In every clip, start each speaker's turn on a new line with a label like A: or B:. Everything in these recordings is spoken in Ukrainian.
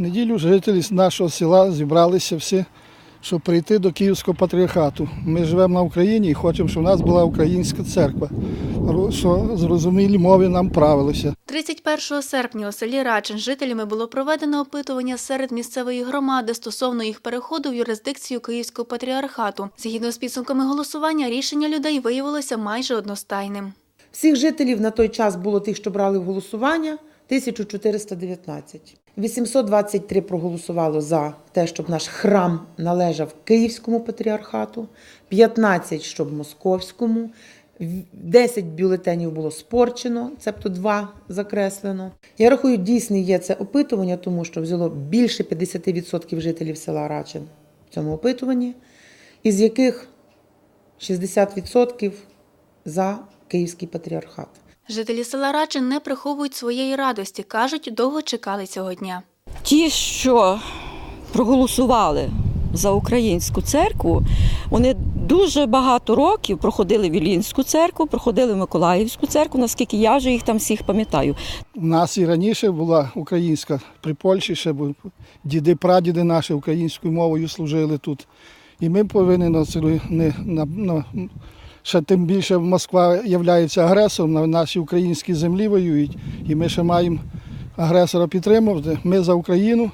A: Неділю жителі нашого села зібралися всі, щоб прийти до Київського патріархату. Ми живемо на Україні і хочемо, щоб у нас була українська церква, що зрозумілі мови нам правилися.
B: 31 серпня у селі Рачин жителями було проведено опитування серед місцевої громади стосовно їх переходу в юрисдикцію Київського патріархату. Згідно з підсумками голосування, рішення людей виявилося майже одностайним.
C: Всіх жителів на той час було тих, що брали в голосування, 1419. 823 проголосувало за те, щоб наш храм належав Київському патріархату, 15 щоб Московському, 10 бюлетенів було спорчено, цебто 2 закреслено. Я рахую, дійсне є це опитування, тому що взяло більше 50% жителів села Рачин в цьому опитуванні, із яких 60% за Київський патріархат.
B: Жителі села Рачин не приховують своєї радості, кажуть, довго чекали цього дня.
D: Ті, що проголосували за українську церкву, вони дуже багато років проходили Вілінську церкву, проходили Миколаївську церкву, наскільки я вже їх там всіх пам'ятаю.
A: У нас і раніше була українська, при Польщі ще були діди, прадіди наші українською мовою служили тут. І ми повинні на на, на ще тим більше Москва є агресором на нашій українській землі воюють. І ми ще маємо агресора підтримувати. Ми за Україну,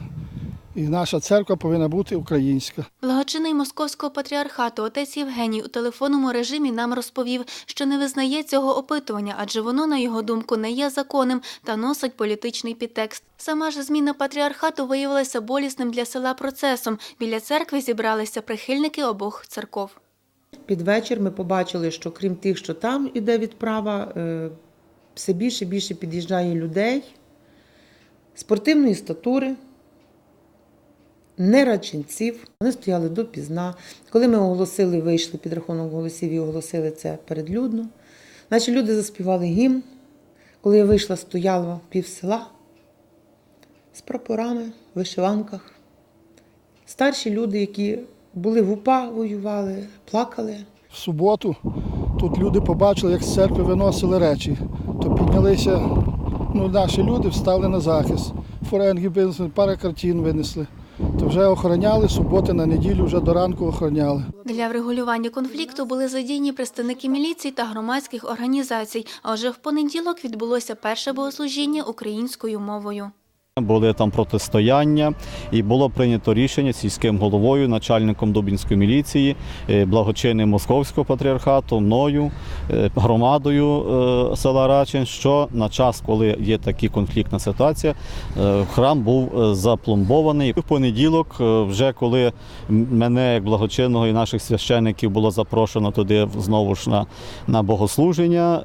A: і наша церква повинна бути українська.
B: Благочинний московського патріархату отець Євгеній у телефонному режимі нам розповів, що не визнає цього опитування, адже воно, на його думку, не є законним та носить політичний підтекст. Сама ж зміна патріархату виявилася болісним для села процесом. Біля церкви зібралися прихильники обох церков.
C: Під вечір ми побачили, що крім тих, що там іде відправа, е, все більше і більше під'їжджає людей спортивної статури, не раченців. Вони стояли допізна. Коли ми оголосили, вийшли під рахунок голосів і оголосили це передлюдно. Наші люди заспівали гімн. Коли я вийшла, стояло пів села з прапорами, в вишиванках. Старші люди, які були в УПА, воювали, плакали.
A: В суботу тут люди побачили, як з церкви виносили речі. То піднялися ну, наші люди, встали на захист. Форенги винесли, пара картин винесли. То вже охороняли суботи на неділю, вже до ранку охороняли.
B: Для врегулювання конфлікту були задіяні представники міліції та громадських організацій. А вже в понеділок відбулося перше богослужіння українською мовою.
E: Були там протистояння, і було прийнято рішення сільським головою, начальником Дубінської міліції, е, благочинним московського патріархату, мною, е, громадою е, села Рачин, що на час, коли є така конфліктна ситуація, храм був запломбований. В понеділок, вже коли мене, як благочинного і наших священників, було запрошено туди знову ж на, на богослуження,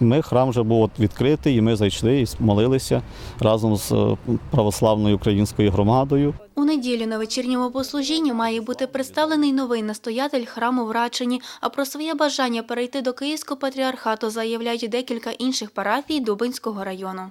E: ми храм вже був відкритий, і ми зайшли і молилися разом з е, православною українською громадою.
B: У неділю на вечірньому послужінні має бути представлений новий настоятель храму в Рачині, а про своє бажання перейти до Київського патріархату заявляють декілька інших парафій Дубинського району.